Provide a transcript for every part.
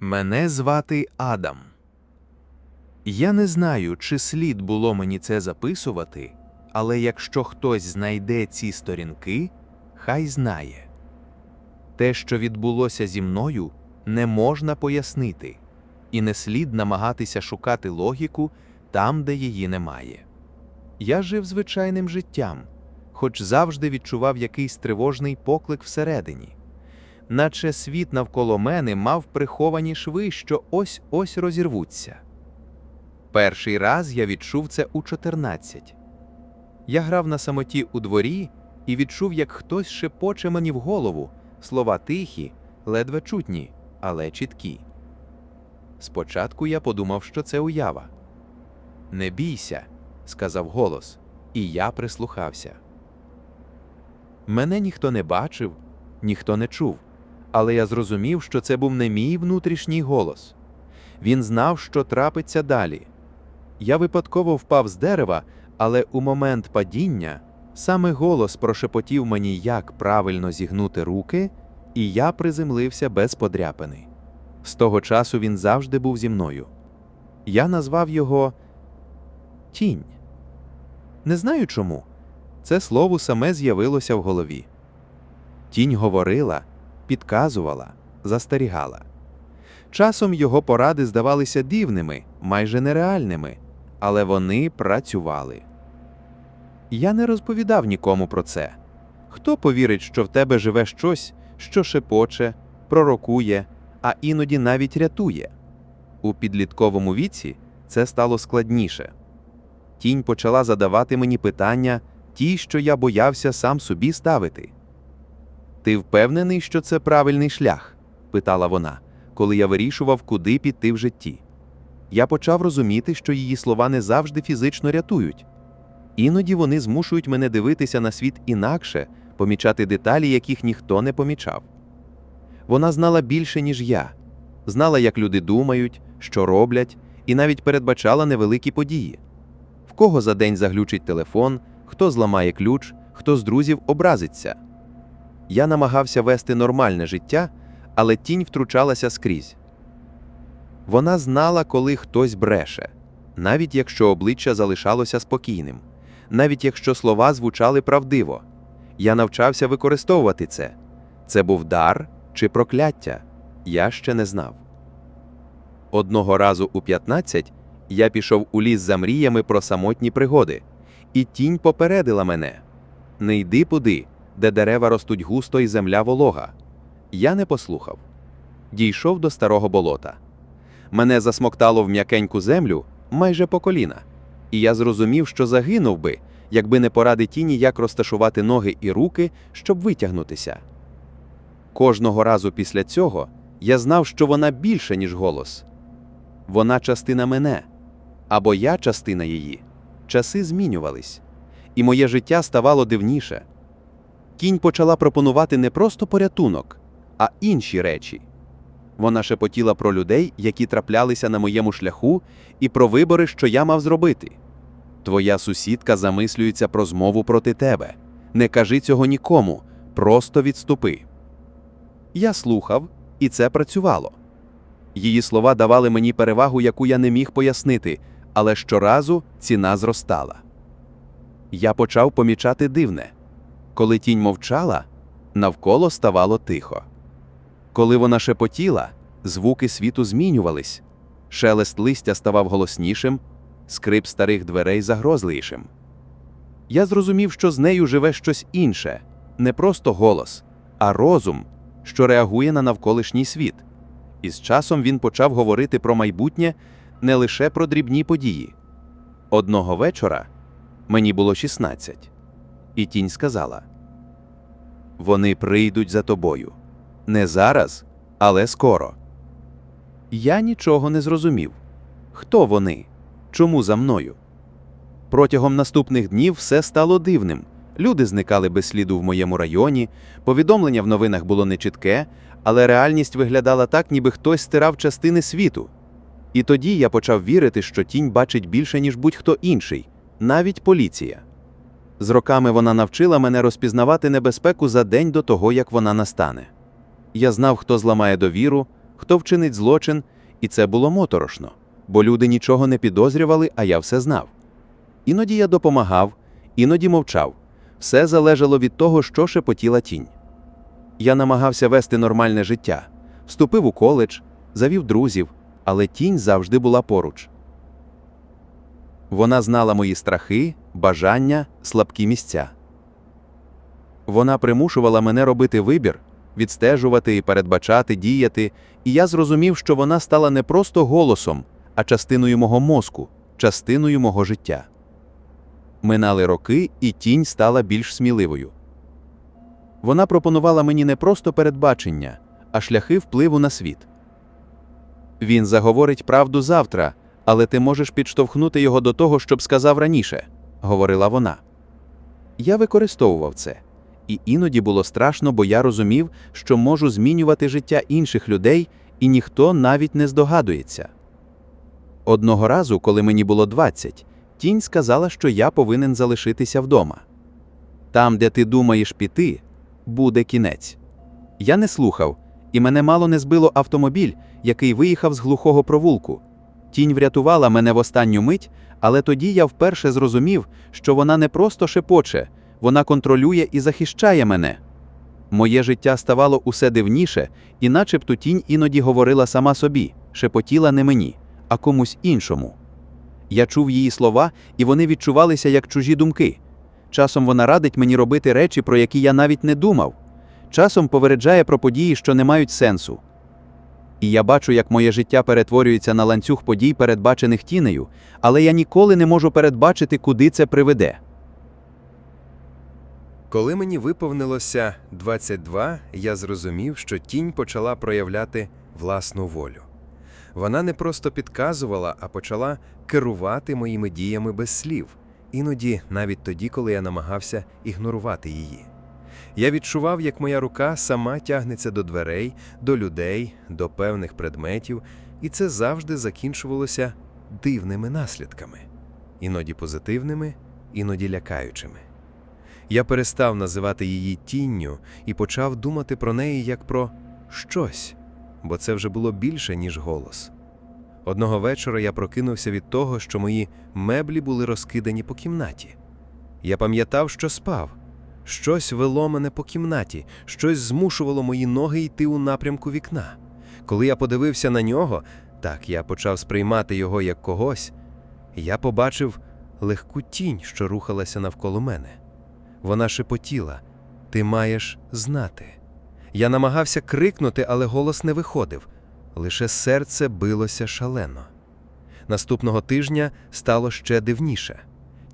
Мене звати Адам. Я не знаю, чи слід було мені це записувати, але якщо хтось знайде ці сторінки, хай знає. Те, що відбулося зі мною, не можна пояснити, і не слід намагатися шукати логіку там, де її немає. Я жив звичайним життям, хоч завжди відчував якийсь тривожний поклик всередині наче світ навколо мене мав приховані шви, що ось ось розірвуться. Перший раз я відчув це у 14. Я грав на самоті у дворі і відчув, як хтось шепоче мені в голову, слова тихі, ледве чутні, але чіткі. Спочатку я подумав, що це уява. Не бійся, сказав голос, і я прислухався. Мене ніхто не бачив, ніхто не чув але я зрозумів, що це був не мій внутрішній голос. Він знав, що трапиться далі. Я випадково впав з дерева, але у момент падіння саме голос прошепотів мені, як правильно зігнути руки, і я приземлився без подряпини. З того часу він завжди був зі мною. Я назвав його Тінь. Не знаю чому. Це слово саме з'явилося в голові. Тінь говорила підказувала, застерігала. Часом його поради здавалися дивними, майже нереальними, але вони працювали. Я не розповідав нікому про це. Хто повірить, що в тебе живе щось, що шепоче, пророкує, а іноді навіть рятує? У підлітковому віці це стало складніше. Тінь почала задавати мені питання, ті, що я боявся сам собі ставити. Ти впевнений, що це правильний шлях? питала вона, коли я вирішував, куди піти в житті. Я почав розуміти, що її слова не завжди фізично рятують. Іноді вони змушують мене дивитися на світ інакше, помічати деталі, яких ніхто не помічав. Вона знала більше, ніж я, знала, як люди думають, що роблять, і навіть передбачала невеликі події. В кого за день заглючить телефон, хто зламає ключ, хто з друзів образиться. Я намагався вести нормальне життя, але тінь втручалася скрізь. Вона знала, коли хтось бреше, навіть якщо обличчя залишалося спокійним, навіть якщо слова звучали правдиво. Я навчався використовувати це. Це був дар чи прокляття, я ще не знав. Одного разу у 15 я пішов у ліс за мріями про самотні пригоди, і тінь попередила мене: не йди пуди де дерева ростуть густо і земля волога. Я не послухав. Дійшов до старого болота. Мене засмоктало в м'якеньку землю майже по коліна, і я зрозумів, що загинув би, якби не поради тіні, як розташувати ноги і руки, щоб витягнутися. Кожного разу після цього я знав, що вона більше, ніж голос. Вона частина мене, або я частина її. Часи змінювались, і моє життя ставало дивніше. Кінь почала пропонувати не просто порятунок, а інші речі. Вона шепотіла про людей, які траплялися на моєму шляху, і про вибори, що я мав зробити. Твоя сусідка замислюється про змову проти тебе. Не кажи цього нікому, просто відступи. Я слухав, і це працювало. Її слова давали мені перевагу, яку я не міг пояснити, але щоразу ціна зростала. Я почав помічати дивне. Коли тінь мовчала, навколо ставало тихо. Коли вона шепотіла, звуки світу змінювались, шелест листя ставав голоснішим, скрип старих дверей загрозливішим. Я зрозумів, що з нею живе щось інше, не просто голос, а розум, що реагує на навколишній світ. І з часом він почав говорити про майбутнє не лише про дрібні події. Одного вечора мені було 16. І тінь сказала: Вони прийдуть за тобою. Не зараз, але скоро. Я нічого не зрозумів. Хто вони? Чому за мною? Протягом наступних днів все стало дивним. Люди зникали без сліду в моєму районі, повідомлення в новинах було нечітке, але реальність виглядала так, ніби хтось стирав частини світу. І тоді я почав вірити, що тінь бачить більше, ніж будь-хто інший, навіть поліція. З роками вона навчила мене розпізнавати небезпеку за день до того, як вона настане. Я знав, хто зламає довіру, хто вчинить злочин, і це було моторошно, бо люди нічого не підозрювали, а я все знав. Іноді я допомагав, іноді мовчав. Все залежало від того, що шепотіла тінь. Я намагався вести нормальне життя, вступив у коледж, завів друзів, але тінь завжди була поруч. Вона знала мої страхи, бажання, слабкі місця. Вона примушувала мене робити вибір, відстежувати і передбачати, діяти, і я зрозумів, що вона стала не просто голосом, а частиною мого мозку, частиною мого життя. Минали роки, і тінь стала більш сміливою. Вона пропонувала мені не просто передбачення, а шляхи впливу на світ. Він заговорить правду завтра, але ти можеш підштовхнути його до того, щоб сказав раніше, говорила вона. Я використовував це, і іноді було страшно, бо я розумів, що можу змінювати життя інших людей, і ніхто навіть не здогадується. Одного разу, коли мені було 20, тінь сказала, що я повинен залишитися вдома. Там, де ти думаєш піти, буде кінець. Я не слухав, і мене мало не збило автомобіль, який виїхав з глухого провулку. Тінь врятувала мене в останню мить, але тоді я вперше зрозумів, що вона не просто шепоче, вона контролює і захищає мене. Моє життя ставало усе дивніше, і начебто тінь іноді говорила сама собі, шепотіла не мені, а комусь іншому. Я чув її слова, і вони відчувалися як чужі думки. Часом вона радить мені робити речі, про які я навіть не думав. Часом попереджає про події, що не мають сенсу. І я бачу, як моє життя перетворюється на ланцюг подій, передбачених тінею, але я ніколи не можу передбачити, куди це приведе. Коли мені виповнилося 22, я зрозумів, що тінь почала проявляти власну волю. Вона не просто підказувала, а почала керувати моїми діями без слів, іноді навіть тоді, коли я намагався ігнорувати її. Я відчував, як моя рука сама тягнеться до дверей, до людей, до певних предметів, і це завжди закінчувалося дивними наслідками, іноді позитивними, іноді лякаючими. Я перестав називати її тінню і почав думати про неї як про щось, бо це вже було більше, ніж голос. Одного вечора я прокинувся від того, що мої меблі були розкидані по кімнаті. Я пам'ятав, що спав. Щось вело мене по кімнаті, щось змушувало мої ноги йти у напрямку вікна. Коли я подивився на нього, так я почав сприймати його як когось, я побачив легку тінь, що рухалася навколо мене. Вона шепотіла Ти маєш знати. Я намагався крикнути, але голос не виходив, лише серце билося шалено. Наступного тижня стало ще дивніше.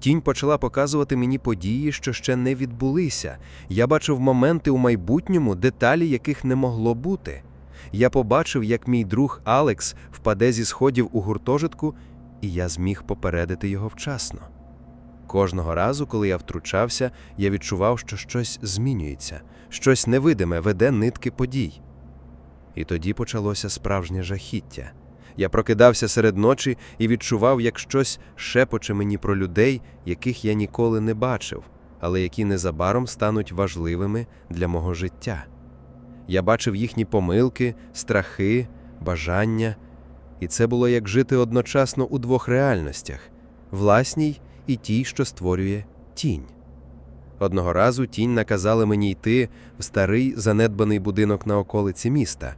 Тінь почала показувати мені події, що ще не відбулися. Я бачив моменти у майбутньому, деталі яких не могло бути. Я побачив, як мій друг Алекс впаде зі сходів у гуртожитку, і я зміг попередити його вчасно. Кожного разу, коли я втручався, я відчував, що щось змінюється, щось невидиме веде нитки подій. І тоді почалося справжнє жахіття. Я прокидався серед ночі і відчував, як щось шепоче мені про людей, яких я ніколи не бачив, але які незабаром стануть важливими для мого життя. Я бачив їхні помилки, страхи, бажання, і це було як жити одночасно у двох реальностях власній і тій, що створює тінь. Одного разу тінь наказала мені йти в старий занедбаний будинок на околиці міста.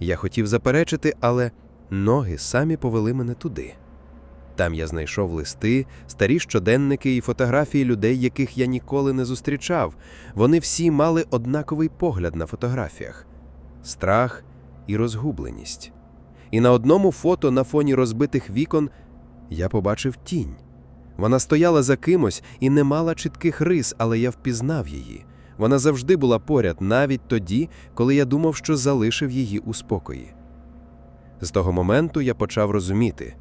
Я хотів заперечити, але ноги самі повели мене туди. Там я знайшов листи, старі щоденники і фотографії людей, яких я ніколи не зустрічав. Вони всі мали однаковий погляд на фотографіях страх і розгубленість. І на одному фото на фоні розбитих вікон я побачив тінь. Вона стояла за кимось і не мала чітких рис, але я впізнав її. Вона завжди була поряд, навіть тоді, коли я думав, що залишив її у спокої. З того моменту я почав розуміти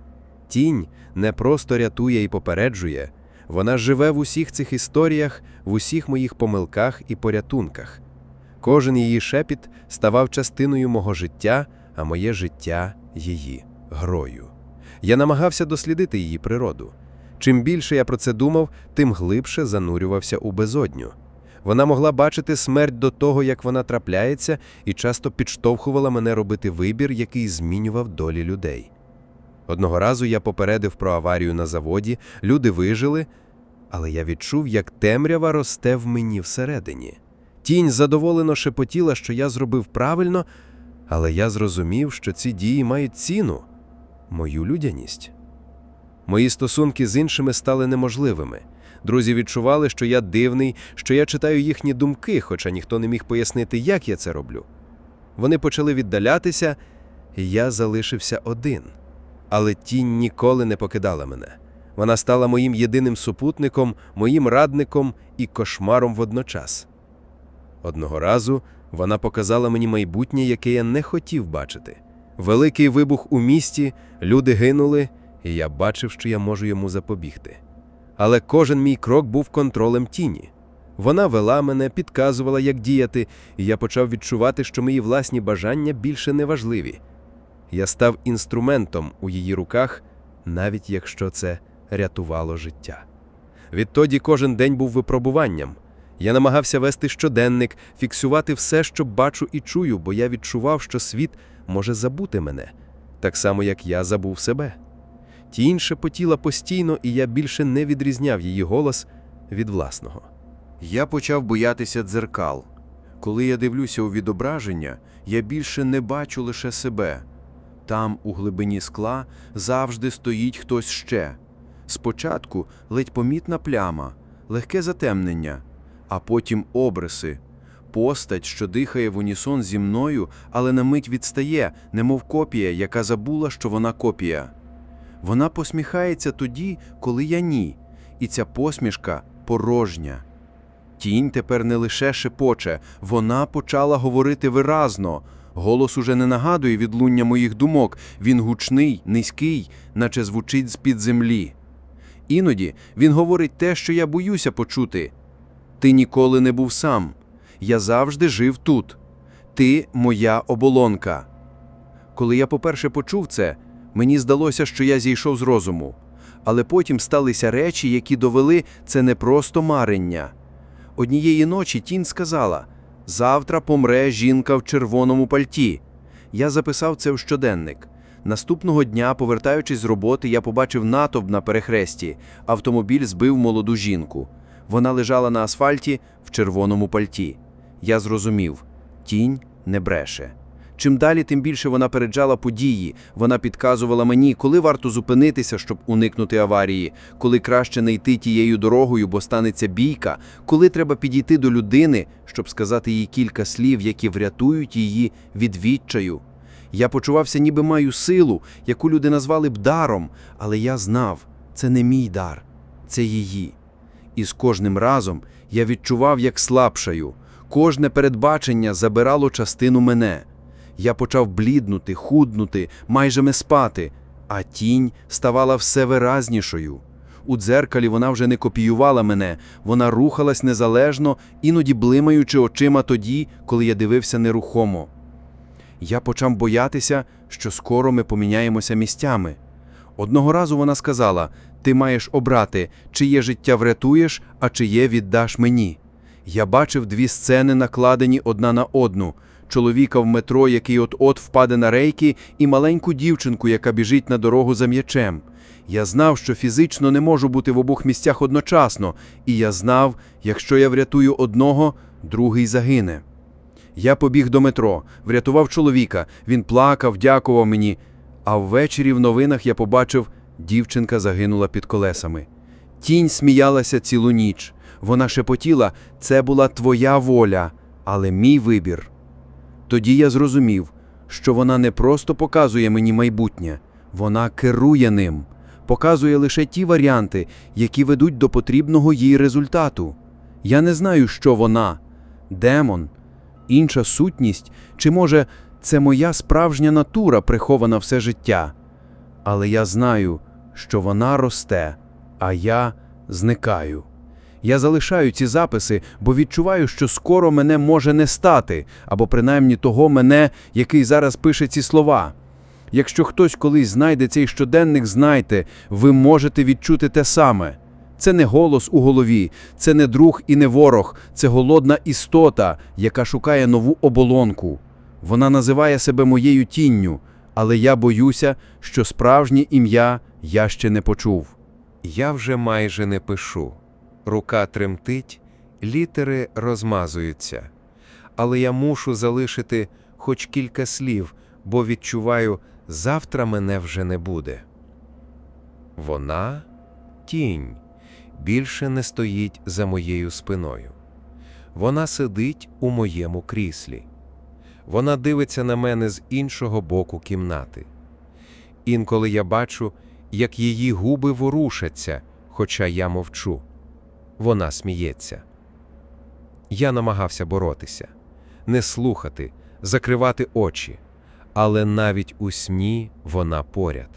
тінь не просто рятує і попереджує, вона живе в усіх цих історіях, в усіх моїх помилках і порятунках. Кожен її шепіт ставав частиною мого життя, а моє життя її грою. Я намагався дослідити її природу. Чим більше я про це думав, тим глибше занурювався у безодню. Вона могла бачити смерть до того, як вона трапляється, і часто підштовхувала мене робити вибір, який змінював долі людей. Одного разу я попередив про аварію на заводі, люди вижили, але я відчув, як темрява росте в мені всередині. Тінь задоволено шепотіла, що я зробив правильно, але я зрозумів, що ці дії мають ціну мою людяність. Мої стосунки з іншими стали неможливими. Друзі відчували, що я дивний, що я читаю їхні думки, хоча ніхто не міг пояснити, як я це роблю. Вони почали віддалятися, і я залишився один. Але тінь ніколи не покидала мене. Вона стала моїм єдиним супутником, моїм радником і кошмаром водночас. Одного разу вона показала мені майбутнє, яке я не хотів бачити. Великий вибух у місті, люди гинули, і я бачив, що я можу йому запобігти. Але кожен мій крок був контролем тіні. Вона вела мене, підказувала, як діяти, і я почав відчувати, що мої власні бажання більше не важливі. Я став інструментом у її руках, навіть якщо це рятувало життя. Відтоді кожен день був випробуванням. Я намагався вести щоденник, фіксувати все, що бачу і чую, бо я відчував, що світ може забути мене, так само, як я забув себе. Тінь шепотіла постійно, і я більше не відрізняв її голос від власного. Я почав боятися дзеркал. Коли я дивлюся у відображення, я більше не бачу лише себе. Там, у глибині скла, завжди стоїть хтось ще. Спочатку ледь помітна пляма, легке затемнення, а потім обриси. Постать, що дихає в унісон зі мною, але на мить відстає, немов копія, яка забула, що вона копія. Вона посміхається тоді, коли я ні, і ця посмішка порожня. Тінь тепер не лише шепоче, вона почала говорити виразно. Голос уже не нагадує відлуння моїх думок, він гучний, низький, наче звучить з-під землі. Іноді він говорить те, що я боюся почути. Ти ніколи не був сам. Я завжди жив тут. Ти моя оболонка. Коли я поперше почув це, мені здалося, що я зійшов з розуму. Але потім сталися речі, які довели це не просто марення. Однієї ночі тінь сказала: Завтра помре жінка в червоному пальті. Я записав це в щоденник. Наступного дня, повертаючись з роботи, я побачив натовп на перехресті. Автомобіль збив молоду жінку. Вона лежала на асфальті в червоному пальті. Я зрозумів тінь не бреше. Чим далі, тим більше вона переджала події. Вона підказувала мені, коли варто зупинитися, щоб уникнути аварії, коли краще не йти тією дорогою, бо станеться бійка, коли треба підійти до людини, щоб сказати їй кілька слів, які врятують її від відчаю. Я почувався, ніби маю силу, яку люди назвали б даром, але я знав, це не мій дар, це її. І з кожним разом я відчував, як слабшаю. Кожне передбачення забирало частину мене. Я почав бліднути, худнути, майже не спати, а тінь ставала все виразнішою. У дзеркалі вона вже не копіювала мене, вона рухалась незалежно, іноді блимаючи очима тоді, коли я дивився нерухомо. Я почав боятися, що скоро ми поміняємося місцями. Одного разу вона сказала: Ти маєш обрати, чиє життя врятуєш, а чиє віддаш мені. Я бачив дві сцени, накладені одна на одну: чоловіка в метро, який от-от впаде на рейки, і маленьку дівчинку, яка біжить на дорогу за м'ячем. Я знав, що фізично не можу бути в обох місцях одночасно, і я знав, якщо я врятую одного, другий загине. Я побіг до метро, врятував чоловіка. Він плакав, дякував мені. А ввечері в новинах я побачив, дівчинка загинула під колесами. Тінь сміялася цілу ніч. Вона шепотіла, це була твоя воля, але мій вибір. Тоді я зрозумів, що вона не просто показує мені майбутнє, вона керує ним, показує лише ті варіанти, які ведуть до потрібного їй результату. Я не знаю, що вона демон, інша сутність, чи може це моя справжня натура, прихована все життя. Але я знаю, що вона росте, а я зникаю. Я залишаю ці записи, бо відчуваю, що скоро мене може не стати, або принаймні того мене, який зараз пише ці слова. Якщо хтось колись знайде цей щоденник, знайте, ви можете відчути те саме. Це не голос у голові, це не друг і не ворог, це голодна істота, яка шукає нову оболонку. Вона називає себе моєю тінню, але я боюся, що справжнє ім'я я ще не почув. Я вже майже не пишу. Рука тремтить, літери розмазуються. Але я мушу залишити хоч кілька слів, бо відчуваю, завтра мене вже не буде. Вона тінь, більше не стоїть за моєю спиною. Вона сидить у моєму кріслі. Вона дивиться на мене з іншого боку кімнати. Інколи я бачу, як її губи ворушаться, хоча я мовчу. Вона сміється. Я намагався боротися, не слухати, закривати очі, але навіть у сні вона поряд.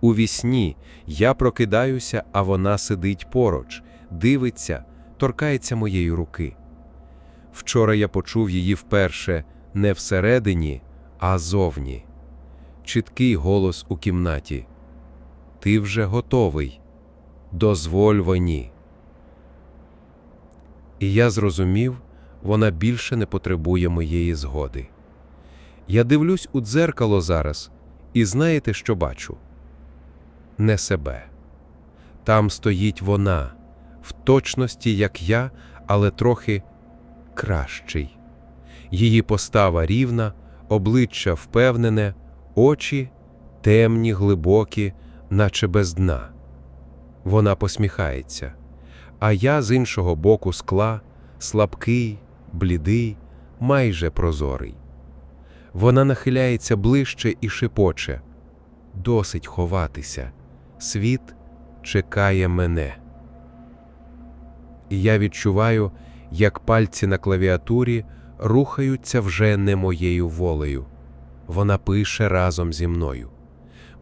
У вісні я прокидаюся, а вона сидить поруч, дивиться, торкається моєї руки. Вчора я почув її вперше не всередині, а зовні. Чіткий голос у кімнаті. Ти вже готовий. Дозволь воні. І я зрозумів, вона більше не потребує моєї згоди. Я дивлюсь у дзеркало зараз, і знаєте, що бачу? Не себе. Там стоїть вона, в точності, як я, але трохи кращий. Її постава рівна, обличчя впевнене, очі темні, глибокі, наче без дна. Вона посміхається, а я з іншого боку скла, слабкий, блідий, майже прозорий. Вона нахиляється ближче і шепоче. Досить ховатися. Світ чекає мене. І я відчуваю, як пальці на клавіатурі рухаються вже не моєю волею. Вона пише разом зі мною.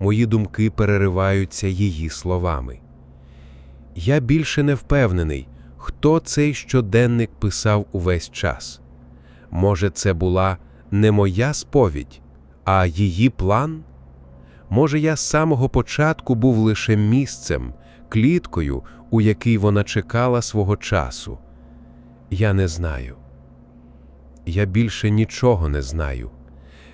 Мої думки перериваються її словами. Я більше не впевнений, хто цей щоденник писав увесь час. Може, це була не моя сповідь, а її план? Може, я з самого початку був лише місцем, кліткою, у якій вона чекала свого часу. Я не знаю. Я більше нічого не знаю.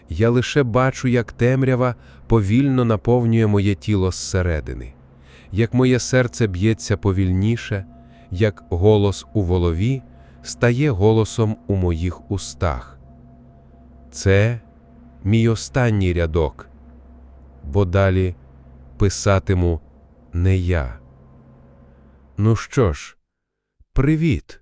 Я лише бачу, як темрява повільно наповнює моє тіло зсередини, як моє серце б'ється повільніше, як голос у голові стає голосом у моїх устах. Це мій останній рядок, бо далі писатиму не я. Ну що ж, привіт.